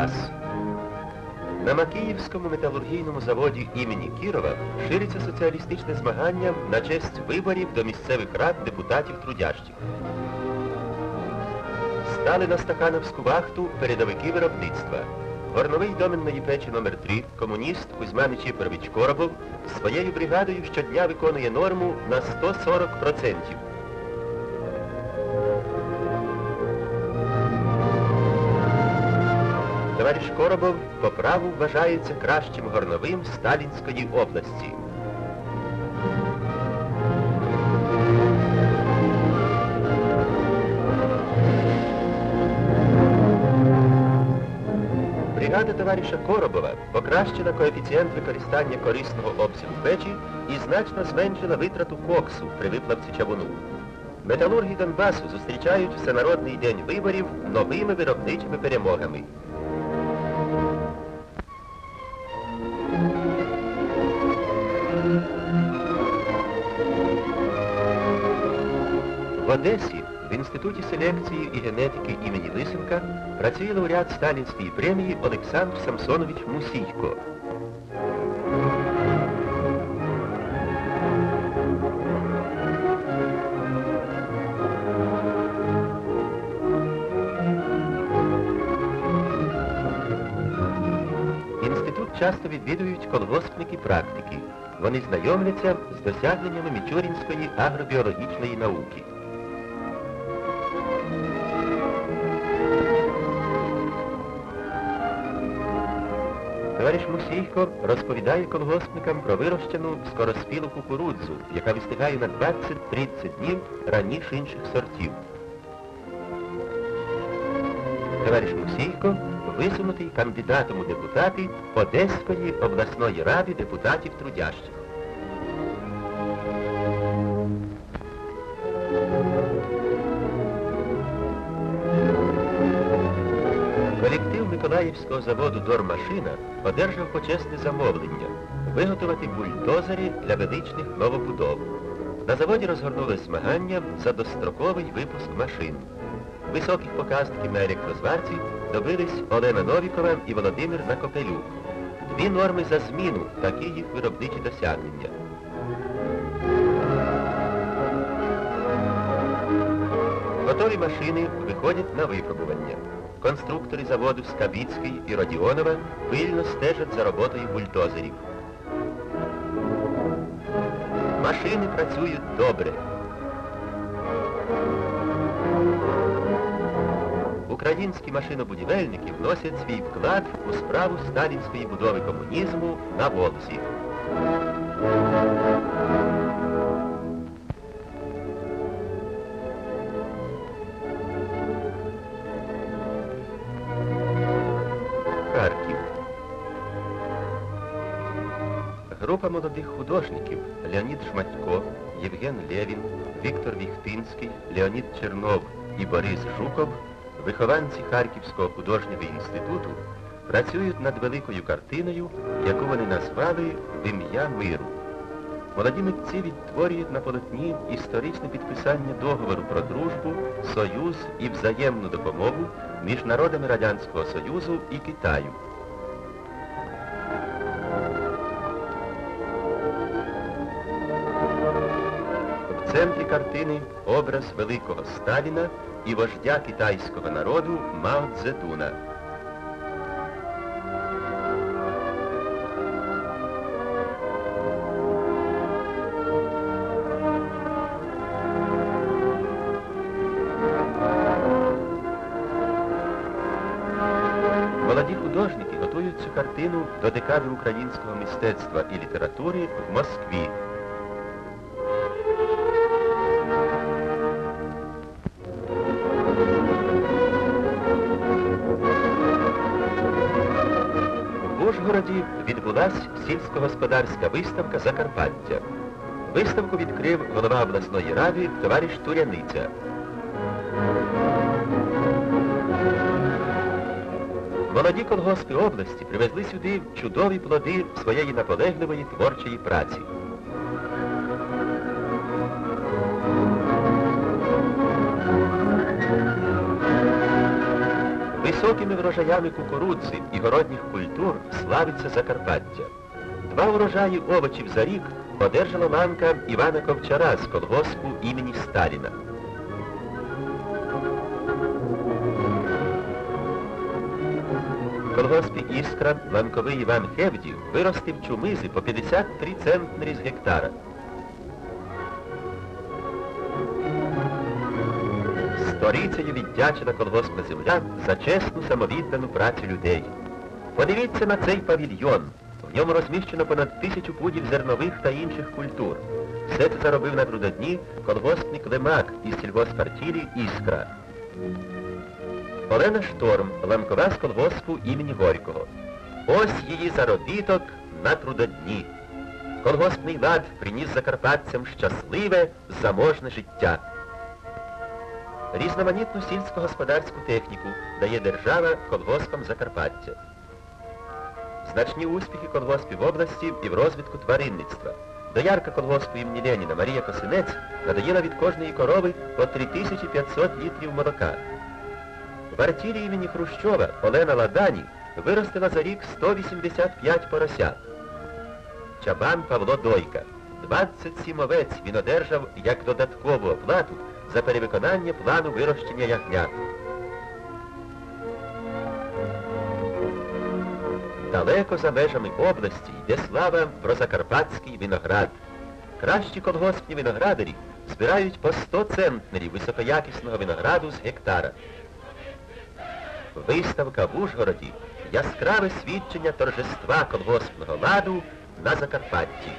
Донбас. На Макіївському металургійному заводі імені Кірова шириться соціалістичне змагання на честь виборів до місцевих рад депутатів трудящих. Стали на Стакановську вахту передовики виробництва. Горновий доменної печі номер 3 комуніст Кузьма Нечіпорович Коробов своєю бригадою щодня виконує норму на 140%. Товариш Коробов по праву вважається кращим горновим Сталінської області. Бригада товариша Коробова покращила коефіцієнт використання корисного обсягу печі і значно зменшила витрату коксу при виплавці чавуну. Металурги Донбасу зустрічають Всенародний день виборів новими виробничими перемогами. В Одесі в Інституті селекції і генетики імені Лисенка працює лауреат Сталінської премії Олександр Самсонович Мусійко. Інститут часто відвідують колгоспники-практики. Вони знайомляться з досягненнями Мічурінської агробіологічної науки. Товариш Мусійко розповідає колгоспникам про вирощену скороспілу кукурудзу, яка вистигає на 20-30 днів раніше інших сортів. Товариш Мусійко висунутий кандидатом у депутати Одеської обласної ради депутатів трудящих. Миколаївського заводу «Дормашина» одержав почесне замовлення виготовити бульдозери для величних новобудов. На заводі розгорнули змагання за достроковий випуск машин. Високих показників на електрозварці добились Олена Новікова і Володимир Накопелюк. Дві норми за зміну, такі їх виробничі досягнення. Готові машини виходять на випробування. Конструктори заводу Скабіцький і Родіонова пильно стежать за роботою бульдозерів. Машини працюють добре. Українські машинобудівельники вносять свій вклад у справу сталінської будови комунізму на Волзі. Харків. Група молодих художників Леонід Шматько, Євген Лєвін, Віктор Віхтинський, Леонід Чернов і Борис Жуков, вихованці Харківського художнього інституту, працюють над великою картиною, яку вони назвали «В миру». Молоді митці відтворюють на полотні історичне підписання договору про дружбу, союз і взаємну допомогу між народами Радянського Союзу і Китаю. В центрі картини образ великого Сталіна і вождя китайського народу Мао Цзедуна. Молоді художники готують цю картину до декади українського мистецтва і літератури в Москві. В Ужгороді відбулась сільськогосподарська виставка Закарпаття. Виставку відкрив голова обласної ради товариш Туряниця. Молоді колгоспи області привезли сюди чудові плоди своєї наполегливої творчої праці. Високими врожаями кукурудзи і городніх культур славиться Закарпаття. Два урожаї овочів за рік одержала ланка Івана Ковчара з колгоспу імені Сталіна. Колгоспі Іскра ланковий Іван Хевдів виростив чумизи по 53 центнері з гектара. Сторицею віддячена колгоспна земля за чесну самовіддану працю людей. Подивіться на цей павільйон. В ньому розміщено понад тисячу пудів зернових та інших культур. Все це заробив на трудодні колгоспник Лемак із сільгоспартілі Іскра. Олена Шторм, ланкова з колгоспу імені Горького. Ось її заробіток на трудодні. Колгоспний лад приніс закарпатцям щасливе, заможне життя. Різноманітну сільськогосподарську техніку дає держава колгоспам Закарпаття. Значні успіхи колгоспів області і в розвитку тваринництва. Доярка колгоспу імені Леніна Марія Косинець надоїла від кожної корови по 3500 літрів молока. В артілі імені Хрущова Олена Ладані виростила за рік 185 поросят. Чабан Павло Дойка. 27 овець він одержав як додаткову оплату за перевиконання плану вирощення ягнят. Далеко за межами області йде слава про закарпатський виноград. Кращі колгоспні виноградарі збирають по 100 центнерів високоякісного винограду з гектара. Виставка в Ужгороді яскраве свідчення торжества колгоспного ладу на Закарпатті.